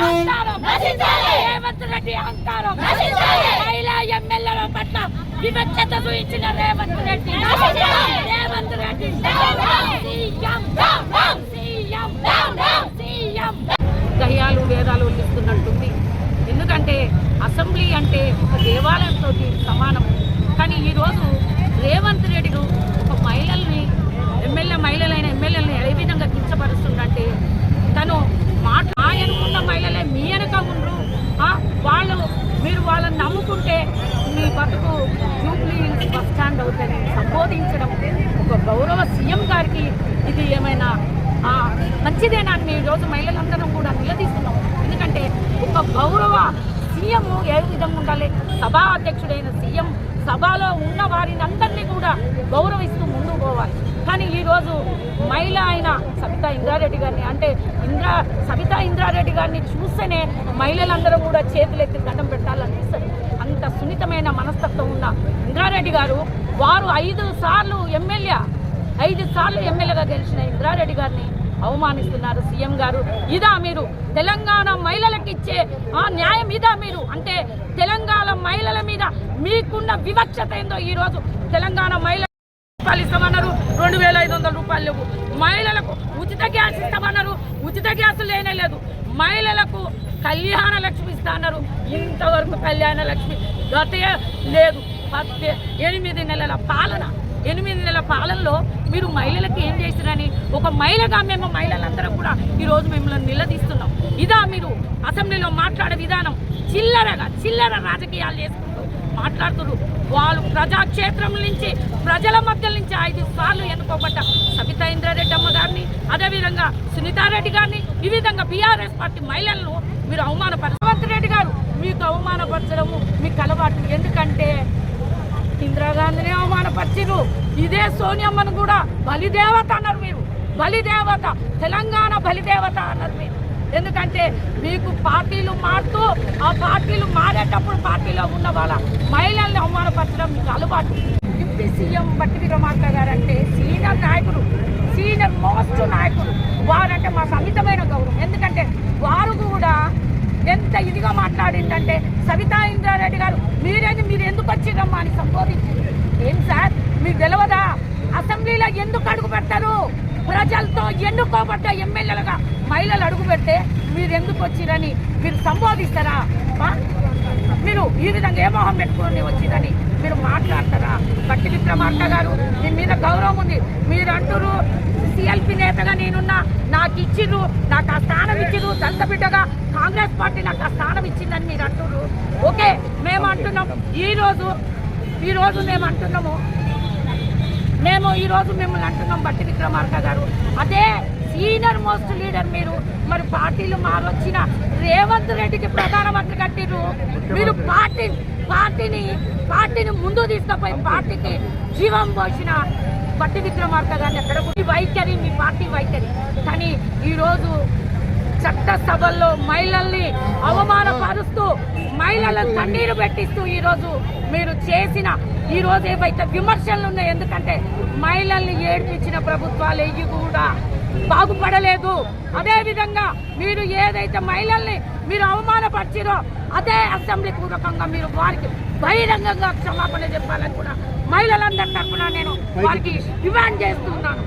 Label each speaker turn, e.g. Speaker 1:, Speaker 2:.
Speaker 1: రేవంత్ రెడ్డి అహంకారం రేవంత్ రెడ్డి అహంకారం. మహిళా ఎమ్మెల్యేల పట్ల వివక్షత చూపించిన రేవంత్ రెడ్డి. రేవంత్ వేదాలు వల్లిస్తున్నట్టుంది. ఎందుకంటే అసెంబ్లీ అంటే ఒక దేవాలయంతో సమానం. కానీ ఈరోజు రేవంత్ రెడ్డి ఒక మహిళల్ని ఎమ్మెల్యే మహిళలైన ఎమ్మెల్యేలని ఏ విధంగా కించపరుస్తుందంటే తను మాట ఆయనకున్న మహిళలే మీ వెనక ఉండ్రు ఆ, వాళ్ళు మీరు వాళ్ళని నమ్ముకుంటే మీ జూబ్లీ హిల్స్ బస్ స్టాండ్ అవుతుంది సంబోధించడం ఒక గౌరవ సీఎం గారికి ఇది ఏమైనా మంచిదేనా అని ఈ రోజు మహిళలందరం కూడా నిలదీస్తున్నాం. ఎందుకంటే ఒక గౌరవ సీఎం ఏ విధంగా ఉండాలి? సభా అధ్యక్షుడైన సీఎం సభలో ఉన్న వారిని అందరినీ కూడా గౌరవిస్తూ ముందుకు పోవాలి. కానీ ఈరోజు మహిళ అయిన సబితా ఇంద్రారెడ్డి గారిని అంటే ఇంద్రా సబితా ఇంద్రారెడ్డి గారిని చూస్తేనే మహిళలందరూ కూడా చేతులెత్తి దండం పెట్టాలనిపిస్తుంది సున్నితమైన మనస్తత్వం ఉన్న ఇంద్రారెడ్డి గారు వారు ఐదు సార్లు ఎమ్మెల్యే ఐదు సార్లు ఎమ్మెల్యేగా గెలిచిన ఇంద్రారెడ్డి గారిని అవమానిస్తున్నారు సీఎం గారు. ఇదా మీరు తెలంగాణ మహిళలకు ఇచ్చే ఆ న్యాయం ఇదా మీరు? అంటే తెలంగాణ మహిళల మీద మీకున్న వివక్షత ఏందో ఈరోజు తెలంగాణ మహిళ రూపాయలు ఇస్తామన్నారు. రెండు వేల ఐదు వందల రూపాయలు లేవు. మహిళలకు ఉచిత గ్యాస్ ఇస్తామన్నారు. ఉచిత గ్యాస్ లేనే లేదు. మహిళలకు కళ్యాణ లక్ష్మి ఇస్తా అన్నారు. ఇంతవరకు కళ్యాణ లక్ష్మి గతే లేదు. పద్దె ఎనిమిది నెలల పాలన. ఎనిమిది నెలల పాలనలో మీరు మహిళలకు ఏం చేసిరని ఒక మహిళగా మేము మహిళలందరం కూడా ఈరోజు మిమ్మల్ని నిలదీస్తున్నాం. ఇదా మీరు అసెంబ్లీలో మాట్లాడే విధానం. చిల్లరగా చిల్లర రాజకీయాలు చేసుకుంటూ మాట్లాడుతున్నారు. వాళ్ళు ప్రజాక్షేత్రం నుంచి ప్రజల మధ్య నుంచి ఐదు సార్లు ఎన్నుకోబడ్డ సబితా ఇంద్రారెడ్డి అమ్మ గారిని అదేవిధంగా సునీతారెడ్డి గారిని ఈ విధంగా బీఆర్ఎస్ పార్టీ మహిళలను మీరు అవమాన రేవంత్ రెడ్డి గారు మీకు అవమానపరచడము మీకు అలవాటు ఎందుకంటే ఇందిరాగాంధీని అవమానపరిచిరు ఇదే సోనియమ్మను కూడా బలిదేవత అన్నారు మీరు. బలిదేవత తెలంగాణ బలిదేవత అన్నారు మీరు. ఎందుకంటే మీకు పార్టీలు మారుతూ ఆ పార్టీలు మారేటప్పుడు పార్టీలో ఉన్న వాళ్ళ మహిళల్ని అవమానపరచడం మీకు అలవాటు. డిప్యూటీ సీఎం బట్టి విక్రమార్క గారు అంటే సీనియర్ నాయకుడు సీనియర్ మోస్ట్ నాయకుడు. వారంటే మా సమితమైన గౌరవం. ఎందుకంటే వారు కూడా ఎంత ఇదిగా మాట్లాడిందంటే సవితా ఇంద్రారెడ్డి గారు మీరేది మీరు ఎందుకు వచ్చిరమ్మా అని సంబోధించింది ఏం సార్? మీకు తెలియదా అసెంబ్లీలో ఎందుకు అడుగు పెడతారు? ప్రజలతో ఎన్నుకోబడ్డ ఎమ్మెల్యేలుగా మహిళలు అడుగు పెడితే మీరు ఎందుకు వచ్చిరని మీరు సంబోధిస్తారా? మీరు ఈ విధంగా ఏ మొహం పెట్టుకుని వచ్చిందని మీరు మాట్లాడతారా? బట్టి విక్రమార్క గారు మీ మీద గౌరవం ఉంది. మీరు అంటురు సిఎల్పి నేతగా నేనున్నా నాకు ఇచ్చిర్రు నాకు ఆ స్థానం ఇచ్చిర్రు దళిత బిడ్డగా కాంగ్రెస్ పార్టీ నాకు ఆ స్థానం ఇచ్చిందని మీరు అంటున్నారు ఓకే మేము అంటున్నాం ఈరోజు ఈరోజు మేము అంటున్నాము మేము ఈరోజు మిమ్మల్ని అంటున్నాం బట్టి విక్రమార్క గారు. అదే సీనియర్ మోస్ట్ లీడర్ మీరు. మరి పార్టీలు మారొచ్చిన రేవంత్ రెడ్డికి ప్రధానమంత్రి కట్టిరు మీరు పార్టీ పార్టీని పార్టీని ముందు తీసుకుపోయి పార్టీకి జీవం పోసిన బట్టి విక్రమార్క గారిని ఎక్కడ మీ వైఖరి మీ పార్టీ వైఖరి. కానీ ఈరోజు చట్టసభల్లో మహిళల్ని అవమానపరుస్తూ మహిళలను కన్నీరు పెట్టిస్తూ ఈరోజు మీరు చేసిన ఈరోజు ఏవైతే విమర్శలు ఉన్నాయి ఎందుకంటే మహిళల్ని ఏడిపించిన ప్రభుత్వాలు ఇవి కూడా బాగుపడలేదు. అదేవిధంగా మీరు ఏదైతే మహిళల్ని మీరు అవమానపరిచిరో అదే అసెంబ్లీ పూర్వకంగా మీరు వారికి బహిరంగంగా క్షమాపణ చెప్పాలని కూడా మహిళలందరి తరఫున నేను వారికి డిమాండ్ చేస్తున్నాను.